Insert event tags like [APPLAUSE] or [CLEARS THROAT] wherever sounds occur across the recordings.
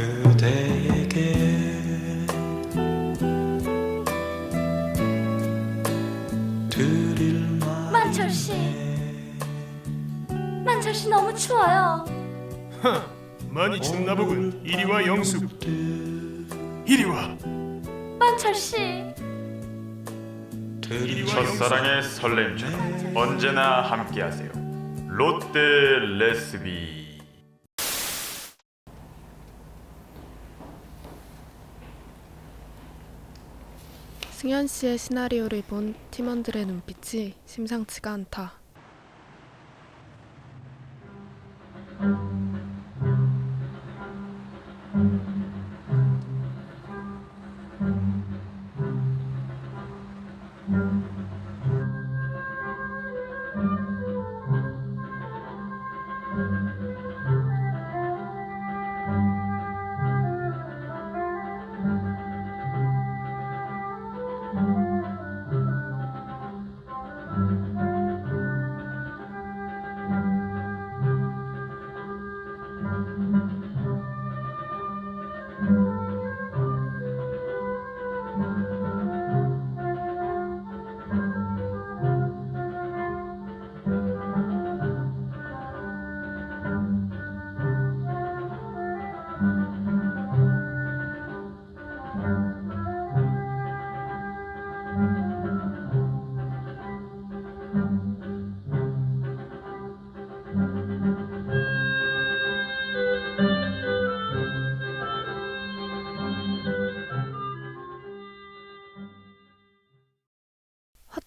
그대에게 드릴 말 만철 씨. 만철 씨 너무 추워요. 많이 춥나 보군. 이리 와 영수. 이리 와. 만철 씨. 첫사랑의 설렘처럼 언제나 함께하세요. 롯데 레스비. 승현 씨의 시나리오를 본 팀원들의 눈빛이 심상치가 않다.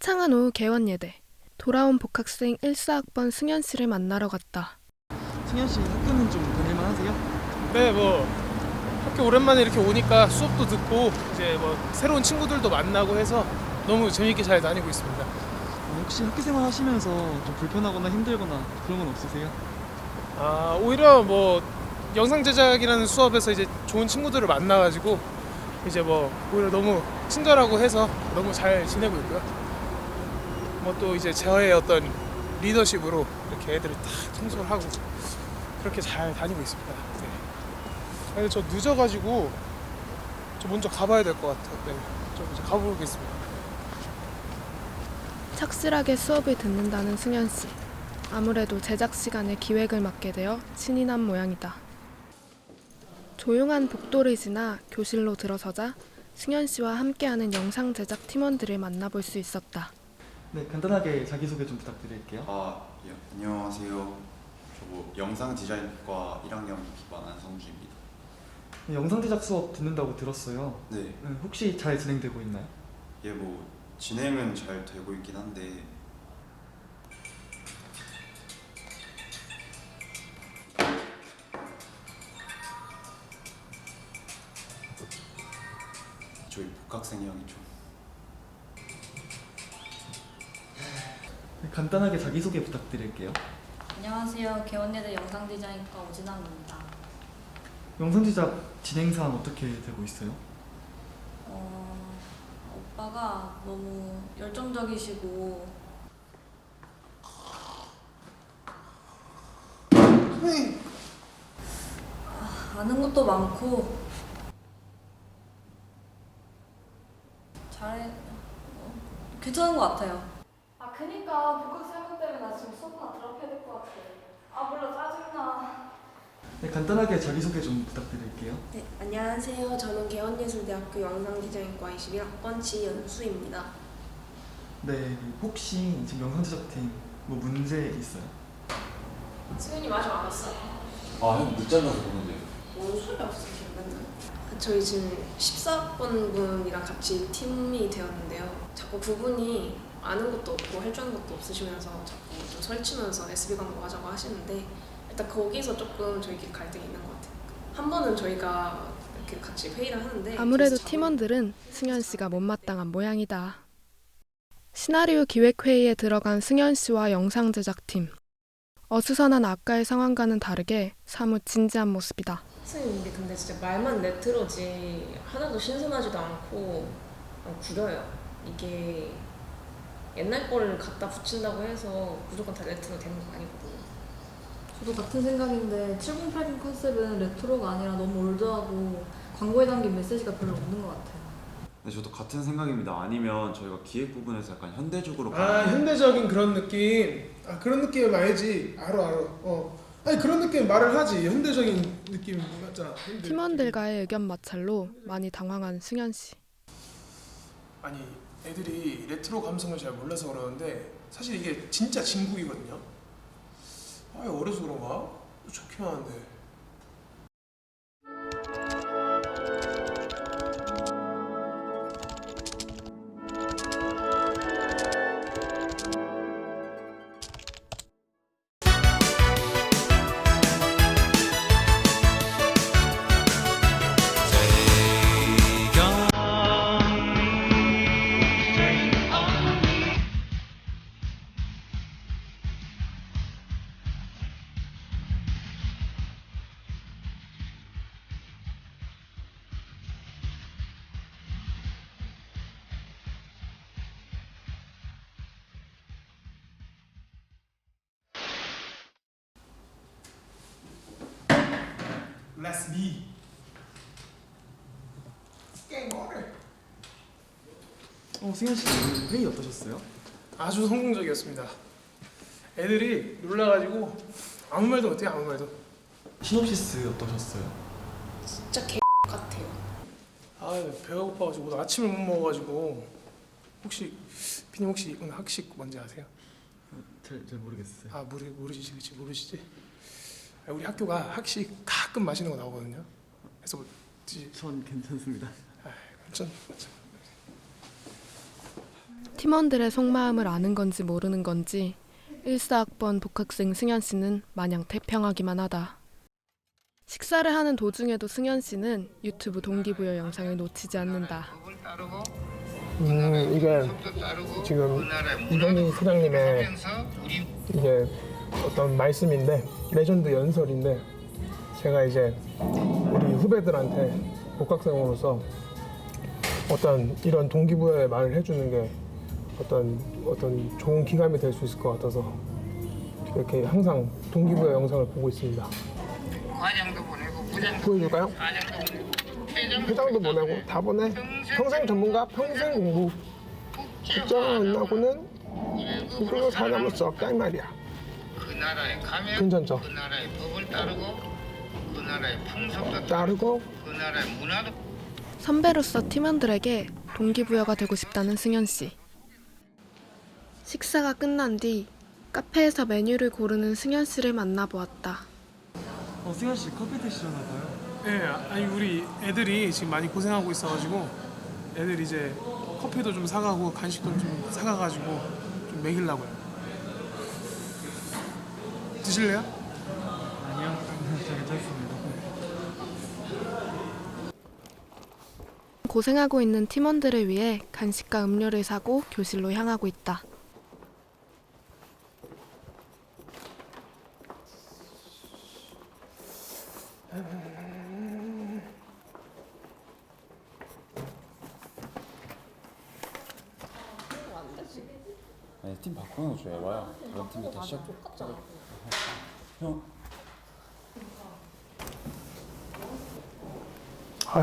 화창한 오후 개원예대. 돌아온 복학생 1사학번 승현 씨를 만나러 갔다. 승현 씨 학교는 좀 다닐만 하세요? 네, 뭐 학교 오랜만에 이렇게 오니까 수업도 듣고 이제 뭐 새로운 친구들도 만나고 해서 너무 재밌게 잘 다니고 있습니다. 어, 혹시 학교 생활 하시면서 좀 불편하거나 힘들거나 그런 건 없으세요? 아, 오히려 뭐 영상 제작이라는 수업에서 이제 좋은 친구들을 만나가지고 이제 뭐 오히려 너무 친절하고 해서 너무 잘 지내고 있고요. 뭐 또 이제 저의 어떤 리더십으로 이렇게 애들을 다 청소를 하고 그렇게 잘 다니고 있습니다. 네. 근데 저 늦어가지고 저 먼저 가봐야 될 것 같아요. 네, 좀 이제 가보겠습니다. 착실하게 수업을 듣는다는 승현 씨. 아무래도 제작 시간에 기획을 맡게 되어 난 모양이다. 조용한 복도를 지나 교실로 들어서자 승현 씨와 함께하는 영상 제작 팀원들을 만나볼 수 있었다. 네, 간단하게 자기소개 좀 부탁드릴게요. 아, 예, 안녕하세요. 저뭐 영상 디자인과 1학년 기반 안성주입니다. 네, 영상 제작 수업 듣는다고 들었어요. 네, 네, 혹시 잘 진행되고 있나요? 예, 뭐 진행은 잘 되고 있긴 한데 저희 복학생 형이 좀 간단하게 자기소개 부탁드릴게요. 안녕하세요. 개원예대 영상 디자인과 오진환입니다. 영상 제작 진행 사항 어떻게 되고 있어요? 어, 오빠가 너무 열정적이시고 아, 아는 것도 많고 잘해 어, 괜찮은 것 같아요. 아 그니까 복학생분 때문에 나 지금 수업하나 드랍해야 될 것 같아. 아 몰라 짜증나. 네, 간단하게 자기소개 좀 부탁드릴게요. 네, 안녕하세요. 저는 개원예술대학교 영상디자인과 21학번 지연수입니다. 네, 혹시 지금 영상 제작팀 뭐 문제 있어요? 수현이 마저 안 왔어. 아, 형 늦잠자서 그러는데. 뭔 소리 없어, 맨날. 저희 지금 14학번 분이랑 같이 팀이 되었는데요. 자꾸 그분이 아는 것도 없고 할 줄 아는 것도 없으시면서 자꾸 좀 설치면서 SB 광고 하자고 하시는데 일단 거기서 조금 저희끼리 갈등이 있는 것 같아요. 한 번은 저희가 이렇게 같이 회의를 하는데 아무래도 팀원들은 승현 씨가 못마땅한 모양이다. 시나리오 기획회의에 들어간 승현 씨와 영상 제작팀. 어수선한 아까의 상황과는 다르게 사뭇 진지한 모습이다. 선생님 이게 근데 진짜 말만 레트로지 하나도 신선하지도 않고 어, 구려요. 이게 옛날 거를 갖다 붙인다고 해서 무조건 다 레트로 되는 거 아니거든요. 저도 같은 생각인데 7080 컨셉은 레트로가 아니라 너무 올드하고 광고에 담긴 메시지가 별로 없는 것 같아요. 네, 저도 같은 생각입니다. 아니면 저희가 기획 부분에서 약간 현대적으로 아 가는 현대적인 그런 느낌 아 그런 느낌 알지 알아 알아 어 아니 그런 느낌 말을 하지 현대적인 느낌 맞잖아 현대 팀원들과의 의견 마찰로 많이 당황한 승현 씨. 아니 애들이 레트로 감성을 잘 몰라서 그러는데 사실 이게 진짜 진국이거든요. 아 어려서 그런가? 좋긴 하는데 Let's be 게임오늘 어 승현 씨 오늘 회의 어떠셨어요? 아주 성공적이었습니다 애들이 놀라가지고 아무 말도 못해요 아무 말도 시놉시스 어떠셨어요? 진짜 개 같아요. 아 배가 고파가지고 오늘 아침을 못 먹어가지고 혹시 비님 혹시 오늘 학식 뭔지 아세요? 잘, 잘 모르겠어요. 아 모르 모르시지 그치 모르시지? 아, 우리 학교가 학식 가끔 맛있는 거 나오거든요. 그래서 뭐 드시 전 괜찮습니다. 전 팀원들의 속마음을 아는 건지 모르는 건지 1사학번 복학생 승현 씨는 마냥 태평하기만 하다. 식사를 하는 도중에도 승현 씨는 유튜브 동기부여 영상을 놓치지 않는다. 음 이게 지금 이건희 소장님의 이게 어떤 말씀인데 레전드 연설인데 제가 이제 우리 후배들한테 복학생으로서 어떤 이런 동기부여의 말을 해주는 게 어떤 어떤 좋은 기감이 될 수 있을 것 같아서 이렇게 항상 동기부여 영상을 보고 있습니다. 과장도 보내고 부장도 보여줄까요? 과장도 보내고 회장도 보내고 다 보내. 평생 전문가, 평생 공부. 나고는 이걸로 살아남을 수 없다 이 말이야. 그 나라에 가면 괜찮죠? 그 나라의 법을 따르고 그 나라의 풍속도 따르고 그 나라의 문화도 선배로서 팀원들에게 동기부여가 되고 싶다는 승현 씨. 식사가 끝난 뒤 카페에서 메뉴를 고르는 승현 씨를 만나보았다. 어 승현 씨 커피 드시려나 봐요. 네, 아니 우리 애들이 지금 많이 고생하고 있어가지고 애들 이제 커피도 좀 사가고 간식도 좀 사가가지고 좀 먹이려고요. 드실래요? 아니요, [LAUGHS] 저 괜찮습니다. 고생하고 있는 팀원들을 위해 간식과 음료를 사고 교실로 향하고 있다. 아니 팀 바꿔놓죠 에바야 다른 팀이 다 시작 형아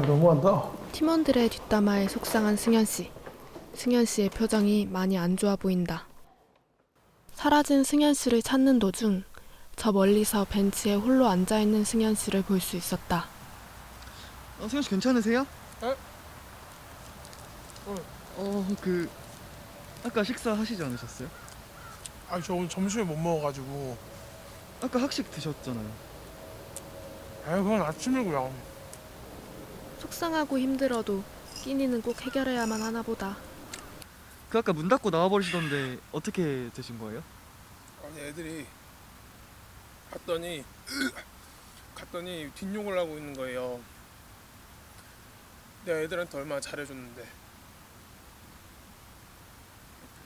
너무한다. 팀원들의 뒷담화에 속상한 승현 씨. 승현 씨의 표정이 많이 안 좋아 보인다. 사라진 승현 씨를 찾는 도중 저 멀리서 벤치에 홀로 앉아 있는 승현 씨를 볼 수 있었다. 어 승현 씨 괜찮으세요? 어? 어그 아까 식사 하시지 않으셨어요? 아저 오늘 점심을 못 먹어가지고. 아까 학식 드셨잖아요. 아 그건 아침이고요. 속상하고 힘들어도 끼니는 꼭 해결해야만 하나 보다. 그 아까 문 닫고 나와 버리시던데 어떻게 되신 거예요? 아니 애들이 갔더니 [CLEARS THROAT] 갔더니 뒷욕을 하고 있는 거예요. 내가 애들한테 얼마나 잘해줬는데.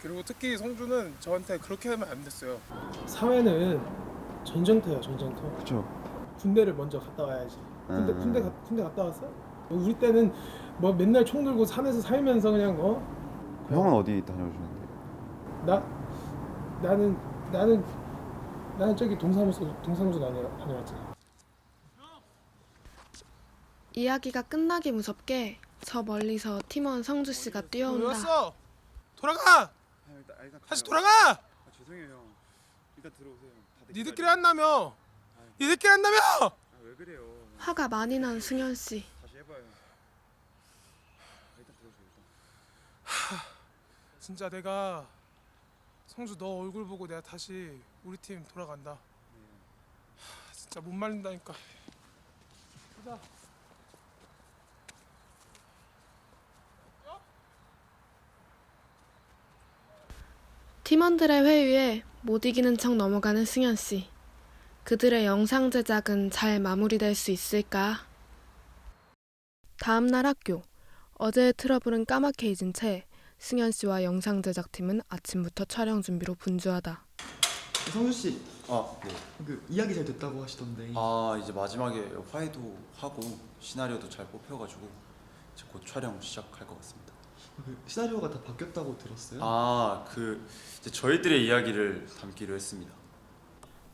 그리고 특히 성주는 저한테 그렇게 하면 안 됐어요. 사회는 전쟁터야 전쟁터. 그렇죠. 군대를 먼저 갔다 와야지. 군대 음. 군대 가, 군대 갔다 왔어? 우리 때는 뭐 맨날 총 들고 산에서 살면서 그냥 어? 형은 어디 다녀오셨는데? 나 나는 나는 나는 저기 동사무소 동사무소 다녀 다녀왔지. 이야기가 끝나기 무섭게 저 멀리서 팀원 성주 씨가 왜 뛰어온다. 왔어? 돌아가. 아, 아, 다시. 돌아가. 아, 죄송해요 형. 일단 들어오세요. 니들끼리. 한다며. 니들끼리 한다며. 아, 왜 그래요? 화가 많이 난 승현 씨. 다시 해봐요. 아, 일단 들어오세요. 일단. 진짜 내가 성주 너 얼굴 보고 내가 다시 우리 팀 돌아간다. 하, 진짜 못 말린다니까. 보자. 팀원들의 회유에 못 이기는 척 넘어가는 승현 씨. 그들의 영상 제작은 잘 마무리될 수 있을까? 다음 날 학교. 어제의 트러블은 까맣게 잊은 채 승현 씨와 영상 제작팀은 아침부터 촬영 준비로 분주하다. 성주 씨, 아, 네. 그 이야기 잘 됐다고 하시던데. 아 이제 마지막에 화해도 하고 시나리오도 잘 뽑혀가지고 이제 곧 촬영 시작할 것 같습니다. 그 시나리오가 다 바뀌었다고 들었어요? 아, 그 이제 저희들의 이야기를 담기로 했습니다.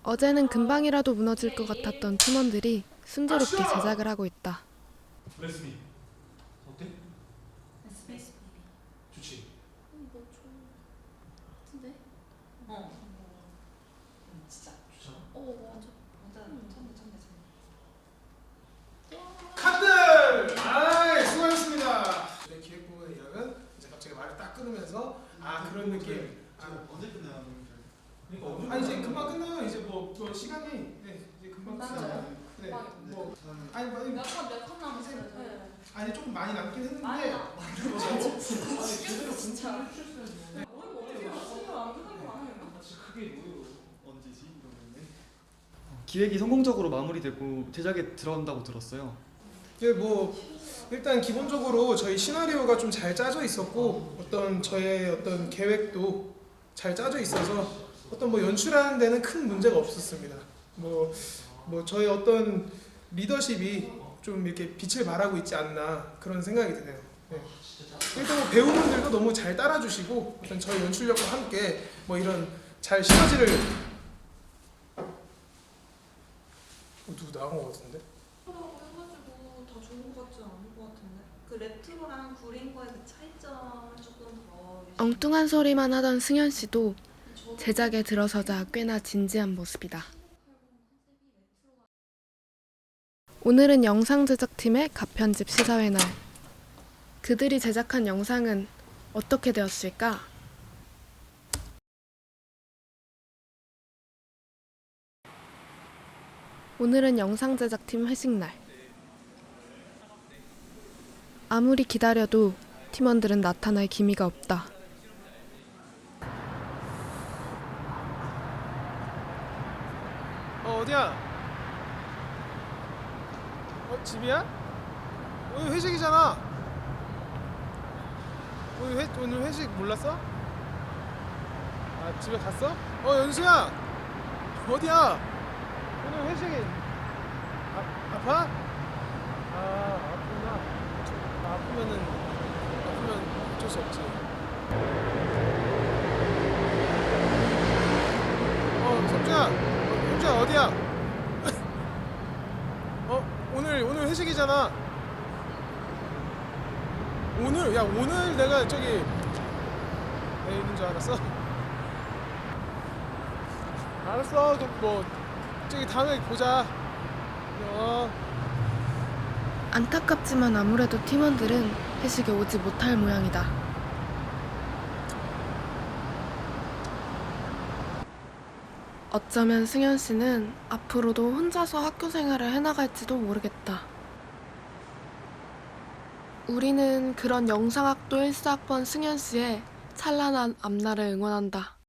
어제는 금방이라도 무너질 것 같았던 팀원들이 순조롭게 제작을 하고 있다. 레스비. 어때? 좋지. 뭐좀 같은데? 어. 진짜. 좋잖아. 어 맞아. 카들! 아, 수고하셨습니다. 저희 기획부의 이야기는 이제 갑자기 말을 딱 끊으면서 아 그런 느낌. 아, 언제 끝나요? 그러니까 아 이제 금방 끝나요. 이제 뭐, 뭐 시간이 네, 이제 금방 끝나요. 네, 뭐 아니 몇컷몇컷 남았어요? 네. 아니 조금 많이 남긴 했는데 많이 남- 제대로 진짜. 네. 어떻게 맞추면 안 되는 거 아니에요? 그게 뭐예요? 언제지? 기획이 성공적으로 마무리되고 제작에 들어간다고 들었어요. 네, 뭐 일단 기본적으로 저희 시나리오가 좀 잘 짜져 있었고 어떤 저의 어떤 계획도 잘 짜져 있어서 어떤 뭐 연출하는 데는 큰 문제가 없었습니다. 뭐, 뭐 저희 어떤 리더십이 좀 이렇게 빛을 발하고 있지 않나 그런 생각이 드네요. 네. 일단 뭐 배우분들도 너무 잘 따라주시고 어떤 저희 연출력과 함께 뭐 이런 잘 시너지를 어, 누구 나온 것 같은데? 라고 해가지고 더 좋은 것 같지 같은데 그 레트로랑 구린 거의 그 차이점을 조금 더 엉뚱한 소리만 하던 승현 씨도 제작에 들어서자 꽤나 진지한 모습이다. 오늘은 영상 제작팀의 가편집 시사회 날. 그들이 제작한 영상은 어떻게 되었을까? 오늘은 영상 제작팀 회식 날. 아무리 기다려도 팀원들은 나타날 기미가 없다. 어 어디야? 어 집이야? 오늘 회식이잖아. 오늘 회 오늘 회식 몰랐어? 아 집에 갔어? 어 연수야 어디야? 오늘 회식이 아 아파? 아 아프구나. 아, 아프면은 아프면 어쩔 수 없지. 어 성주야. 형주야 어디야? [LAUGHS] 어 오늘 오늘 회식이잖아. 오늘 야 오늘 내가 저기 내 있는 줄 알았어. [LAUGHS] 알았어 그럼 뭐 저기 다음에 보자. 어. 안타깝지만 아무래도 팀원들은 회식에 오지 못할 모양이다. 어쩌면 승현 씨는 앞으로도 혼자서 학교 생활을 해나갈지도 모르겠다. 우리는 그런 영상학도 1사학번 승현 씨의 찬란한 앞날을 응원한다.